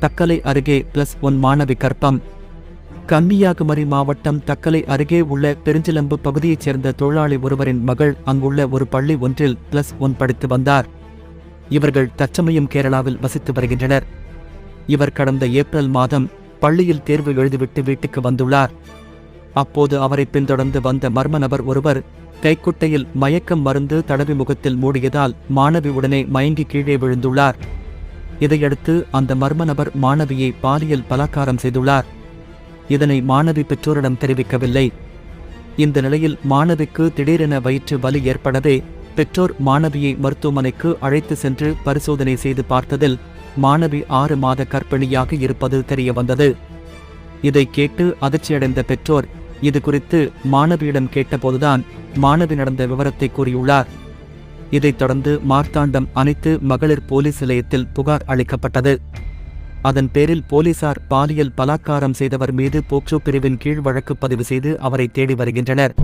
தக்கலை அருகே plus one மாணவி கற்பம் கன்னியாகுமரி மாவட்டம் தக்கலை அருகே உள்ள பெருஞ்சிலம்பு பகுதியைச் சேர்ந்த தொழிலாளி ஒருவரின் மகள் அங்குள்ள ஒரு பள்ளி ஒன்றில் பிளஸ் ஒன் படித்து வந்தார். இவர்கள் தற்சமயம் கேரளாவில் வசித்து வருகின்றனர். இவர் கடந்த ஏப்ரல் மாதம் பள்ளியில் தேர்வு எழுதிவிட்டு வீட்டுக்கு வந்துள்ளார். அப்போது அவரை பின்தொடர்ந்து வந்த மர்ம நபர் ஒருவர் கைக்குட்டையில் மயக்கம் மருந்து தடவி முகத்தில் மூடியதால் மாணவி உடனே மயங்கி கீழே விழுந்துள்ளார். இதையடுத்து அந்த மர்ம நபர் மாணவியை பாலியல் பலாக்காரம் செய்துள்ளார். இதனை மாணவி பெற்றோரிடம் தெரிவிக்கவில்லை. இந்த நிலையில் மாணவிக்கு திடீரென வயிற்று வலி ஏற்படவே பெற்றோர் மாணவியை மருத்துவமனைக்கு அழைத்து சென்று பரிசோதனை செய்து பார்த்ததில் மாணவி ஆறு மாத கர்ப்பிணியாக இருப்பது தெரியவந்தது. இதை கேட்டு அதிர்ச்சியடைந்த பெற்றோர் இது குறித்து மாணவியிடம் கேட்டபோதுதான் மாணவி நடந்த விவரத்தை கூறியுள்ளார். இதைத் தொடர்ந்து மார்த்தாண்டம் அனைத்து மகளிர் போலீஸ் நிலையத்தில் புகார் அளிக்கப்பட்டது. அதன் பேரில் போலீசார் பாலியல் பலாத்காரம் செய்தவர் மீது போக்சோ பிரிவின் கீழ் வழக்கு பதிவு செய்து அவரை தேடி வருகின்றனர்.